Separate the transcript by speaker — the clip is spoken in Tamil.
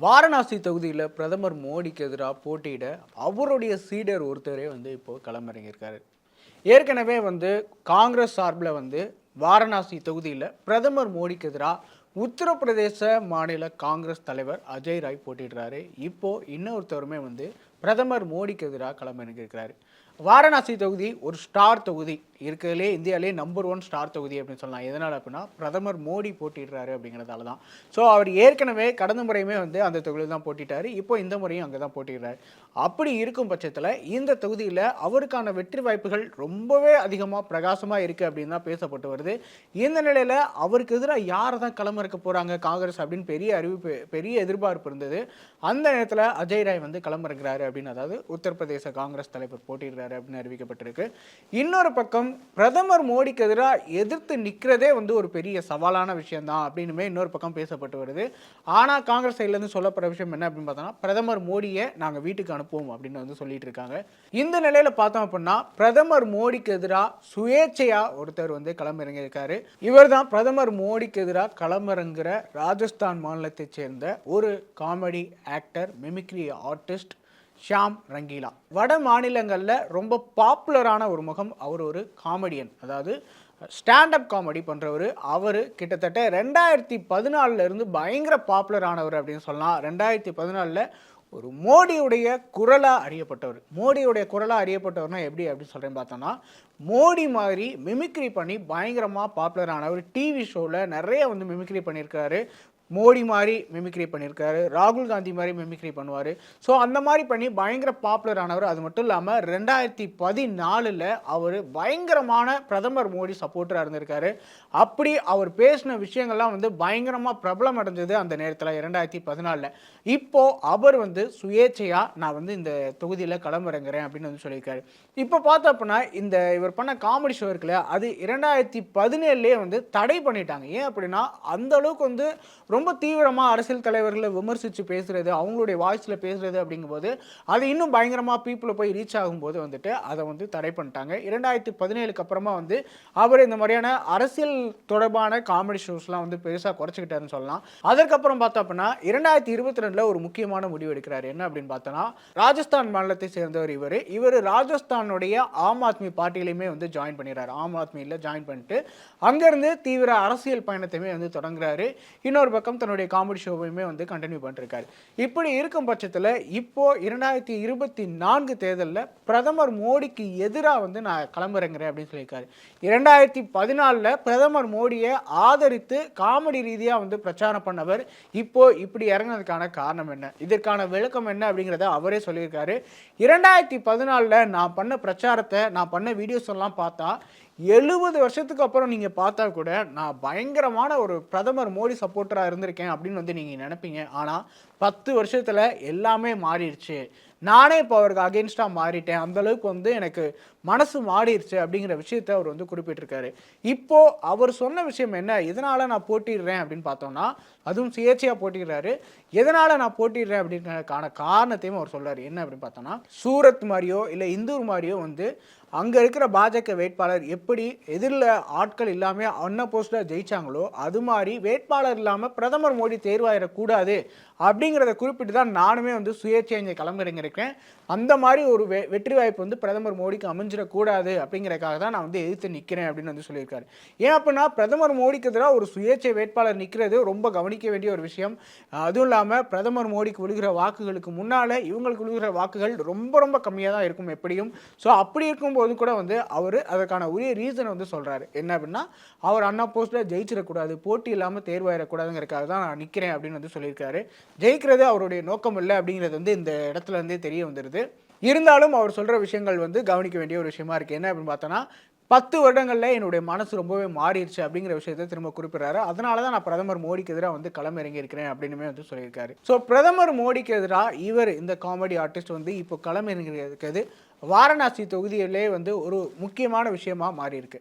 Speaker 1: வாரணாசி தொகுதியில் பிரதமர் மோடிக்கு எதிராக போட்டியிட அவருடைய சீடர் ஒருத்தரே வந்து இப்போ களமிறங்கியிருக்காரு. ஏற்கனவே வந்து காங்கிரஸ் சார்பில் வந்து வாரணாசி தொகுதியில் பிரதமர் மோடிக்கு எதிராக உத்தரப்பிரதேச மாநில காங்கிரஸ் தலைவர் அஜய் ராய் போட்டிடுறாரு இப்போ இன்னொருத்தருமே வந்து பிரதமர் மோடிக்கு எதிராக களமிறங்கியிருக்கிறாரு வாரணாசி தொகுதி ஒரு ஸ்டார் தொகுதி. இருக்கிறதுலே இந்தியாவிலே நம்பர் ஒன் ஸ்டார் தொகுதி அப்படின்னு சொல்லலாம். எதனால் அப்படின்னா பிரதமர் மோடி போட்டிடுறாரு அப்படிங்கிறதால தான். ஸோ அவர் ஏற்கனவே கடந்த முறையுமே வந்து அந்த தொகுதியில் தான் போட்டிட்டாரு இப்போ இந்த முறையும் அங்கே தான் போட்டிடுறாரு அப்படி இருக்கும் பட்சத்தில் இந்த தொகுதியில் அவருக்கான வெற்றி வாய்ப்புகள் ரொம்பவே அதிகமாக பிரகாசமாக இருக்குது அப்படின்னு தான் பேசப்பட்டு வருது. இந்த நிலையில் அவருக்கு எதிராக யாரை தான் களமிறக்க போகிறாங்க காங்கிரஸ் அப்படின்னு பெரிய அறிவிப்பு பெரிய எதிர்பார்ப்பு இருந்தது. அந்த நேரத்தில் அஜய் ராய் வந்து களமிறக்கிறாரு அப்படின்னு அதாவது உத்தரப்பிரதேச காங்கிரஸ் தலைவர் போட்டிடுறாரு அப்படின்னு அறிவிக்கப்பட்டிருக்கு. இன்னொரு பக்கம் பிரதமர் மோடிக்கு எதிராக எதிர்த்து நிற்கிறதே வந்து ஒரு பெரிய சவாலான விஷயம்தான் அப்படின்னுமே இன்னொரு பக்கம் பேசப்பட்டு வருது. ஆனால் காங்கிரஸ் சைட்லேருந்து சொல்லப்படுற விஷயம் என்ன அப்படின்னு பார்த்தோம்னா பிரதமர் மோடியை நாங்கள் வீட்டுக்கு அனுப்புவோம் அப்படின்னு வந்து சொல்லிட்டு இருக்காங்க. இந்த நிலையில் பார்த்தோம் அப்படின்னா பிரதமர் மோடிக்கு எதிராக சுயேட்சையாக ஒருத்தர் வந்து களமிறங்கியிருக்காரு. இவர் தான் பிரதமர் மோடிக்கு எதிராக களமிறங்குற ராஜஸ்தான் மாநிலத்தைச் சேர்ந்த ஒரு comedy actor mimicry artist Shyam Rangeela. வட மாநிலங்களில் ரொம்ப பாப்புலரான ஒரு முகம் அவர் ஒரு காமெடியன் அதாவது ஸ்டாண்டப் காமெடி பண்ணுறவர் அவர் கிட்டத்தட்ட ரெண்டாயிரத்தி பதினாலிருந்து பயங்கர பாப்புலர் ஆனவர் அப்படின்னு சொல்லலாம். ரெண்டாயிரத்தி பதினாலில் ஒரு மோடியுடைய குரலாக அறியப்பட்டவர். மோடியுடைய குரலாக அறியப்பட்டவர்னா எப்படி அப்படின்னு சொல்கிறேன் பார்த்தோன்னா மோடி மாதிரி மிமிக்ரி பண்ணி பயங்கரமாக பாப்புலர் ஆனவர். டிவி ஷோவில் நிறைய வந்து மிமிக்ரி பண்ணியிருக்காரு. மோடி மாதிரி மிமிக்ரி பண்ணியிருக்காரு ராகுல் காந்தி மாதிரி மிமிக்ரி பண்ணுவார். ஸோ அந்த மாதிரி பண்ணி பயங்கர பாப்புலர் ஆனவர். அது மட்டும் இல்லாமல் ரெண்டாயிரத்தி பதினாலில் அவர் பயங்கரமான பிரதமர் மோடி சப்போர்ட்டராக இருந்திருக்காரு. அப்படி அவர் பேசின விஷயங்கள்லாம் வந்து பயங்கரமாக பிரபலம் அடைஞ்சது அந்த நேரத்தில் இரண்டாயிரத்தி பதினாலில். இப்போது அவர் வந்து சுயேட்சையாக நான் வந்து இந்த தொகுதியில் களமிறங்குறேன் அப்படின்னு வந்து சொல்லியிருக்காரு. இப்போ பார்த்தோம் அப்படின்னா இந்த இவர் பண்ண காமெடி ஷோ இருக்குல்ல அது இரண்டாயிரத்தி பதினேழுலேயே வந்து தடை பண்ணிட்டாங்க. ஏன் அப்படின்னா அந்த அளவுக்கு வந்து ரொம்ப தீவிரமாக அரசியல் தலைவர்களை விமர்சித்து பேசுகிறது அவங்களுடைய வாய்ஸில் பேசுறது அப்படிங்கும்போது அது இன்னும் பயங்கரமாக பீப்புளை போய் ரீச் ஆகும்போது வந்துட்டு அதை வந்து தடை பண்ணிட்டாங்க. இரண்டாயிரத்தி பதினேழுக்கு அப்புறமா வந்து அவர் இந்த மாதிரியான அரசியல் தொடர்பான காமெடி ஷோஸ்லாம் வந்து பெருசாக குறைச்சிக்கிட்டாருன்னு சொல்லலாம். அதற்கப்புறம் பார்த்தோம் அப்படின்னா இரண்டாயிரத்தி இருபத்தி ரெண்டில் ஒரு முக்கியமான முடிவு எடுக்கிறார். என்ன அப்படின்னு பார்த்தோன்னா ராஜஸ்தான் மாநிலத்தை சேர்ந்தவர் இவர். இவர் ராஜஸ்தானுடைய ஆம் ஆத்மி பார்ட்டியிலையுமே வந்து ஜாயின் பண்ணிடுறாரு. ஆம் ஆத்மியில் ஜாயின் பண்ணிட்டு அங்கேருந்து தீவிர அரசியல் பயணத்தையுமே வந்து தொடங்குறாரு. இன்னொரு பக்கம் தன்னுடைய காமெடி ஷோவையுமே வந்து கண்டினியூ பண்ணிருக்காரு. இப்படி இருக்கும் பட்சத்தில் இப்போ இரண்டாயிரத்தி இருபத்தி நான்கு தேர்தலில் பிரதமர் மோடிக்கு எதிராக வந்து நான் கிளம்புறேங்கிறேன் அப்படின்னு சொல்லியிருக்காரு. இரண்டாயிரத்தி பதினாலில் பிரதமர் மோடியை ஆதரித்து காமெடி ரீதியாக வந்து பிரச்சாரம் பண்ணவர் இப்போ இப்படி இறங்கினதுக்கான காரணம் என்ன? இதற்கான விளக்கம் என்ன அப்படிங்கிறத அவரே சொல்லியிருக்காரு. இரண்டாயிரத்தி பதினாலில் நான் பண்ண பிரச்சாரத்தை நான் பண்ண வீடியோஸ் எல்லாம் பார்த்தா எழுபது வருஷத்துக்கு அப்புறம் நீங்கள் பார்த்தா கூட நான் பயங்கரமான ஒரு பிரதமர் மோடி சப்போர்ட்டராக இருந்திருக்கேன் அப்படின்னு வந்து நீங்கள் நினைப்பீங்க. ஆனால் பத்து வருஷத்தில் எல்லாமே மாறிடுச்சு. நானே இப்போ அவருக்கு அகேன்ஸ்டாக மாறிட்டேன். அந்தளவுக்கு வந்து எனக்கு மனசு மாறிடுச்சு அப்படிங்கிற விஷயத்த அவர் வந்து குறிப்பிட்டிருக்காரு. இப்போது அவர் சொன்ன விஷயம் என்ன? எதனால் நான் போட்டிடுறேன் அப்படின்னு பார்த்தோம்னா அதுவும் சுயேட்சையாக போட்டிடுறாரு. எதனால் நான் போட்டிடுறேன் அப்படிங்கிறதுக்கான காரணத்தையும் அவர் சொல்கிறார் என்ன அப்படின்னு பார்த்தோம்னா சூரத் மாதிரியோ இல்லை இந்தூர் மாதிரியோ வந்து அங்கே இருக்கிற பாஜக வேட்பாளர் எப்படி எதிரில் ஆட்கள் இல்லாமல் அன்ன போஸ்டில் ஜெயிச்சாங்களோ அது மாதிரி வேட்பாளர் இல்லாமல் பிரதமர் மோடி தேர்வாயிடக்கூடாது அப்படிங்கிறத குறிப்பிட்டு தான் நானுமே வந்து சுயேட்சை இங்கே கிளம்பிறங்கிருக்கேன் அந்த மாதிரி ஒரு வெ வெற்றி வாய்ப்பு வந்து பிரதமர் மோடிக்கு அமைஞ்சிடக்கூடாது அப்படிங்கிறக்காக தான் நான் வந்து எதிர்த்து நிற்கிறேன் அப்படின்னு வந்து சொல்லியிருக்காரு. ஏன் அப்படின்னா பிரதமர் மோடிக்கு எதிராக ஒரு சுயேட்சை வேட்பாளர் நிற்கிறது ரொம்ப கவனிக்க வேண்டிய ஒரு விஷயம். அதுவும் இல்லாமல் பிரதமர் மோடிக்கு விழுகிற வாக்குகளுக்கு முன்னால் இவங்களுக்கு விழுகிற வாக்குகள் ரொம்ப ரொம்ப கம்மியாக தான் இருக்கும் எப்படியும். ஸோ அப்படி இருக்கும்போது கூட வந்து அவர் அதற்கான உரிய ரீசனை வந்து சொல்கிறாரு என்ன அப்படின்னா அவர் அண்ணா போஸ்ட்டில் ஜெயிச்சிடக்கூடாது போட்டி இல்லாமல் தேர்வாயிடக்கூடாதுங்கிறக்காக தான் நான் நிற்கிறேன் அப்படின்னு வந்து சொல்லியிருக்காரு. ஜெயிக்கிறது அவருடைய நோக்கம் இல்லை அப்படிங்கிறது வந்து இந்த இடத்துல இருந்தே தெரிய வந்துடுது இருந்தாலும் அவர் சொல்கிற விஷயங்கள் வந்து கவனிக்க வேண்டிய ஒரு விஷயமா இருக்குது என்ன அப்படின்னு பார்த்தோன்னா பத்து வருடங்களில் என்னுடைய மனசு ரொம்பவே மாறிடுச்சு அப்படிங்கிற விஷயத்தை திரும்ப குறிப்பிட்றாரு. அதனால தான் நான் பிரதமர் மோடிக்கு எதிராக வந்து களமிறங்கி இருக்கிறேன் அப்படின்னுமே வந்து சொல்லியிருக்காரு. ஸோ பிரதமர் மோடிக்கு எதிராக இவர் இந்த காமெடி ஆர்டிஸ்ட் வந்து இப்போ களமிறங்கிறதுக்கு இருக்கிறது வாரணாசி தொகுதியிலே வந்து ஒரு முக்கியமான விஷயமாக மாறியிருக்கு.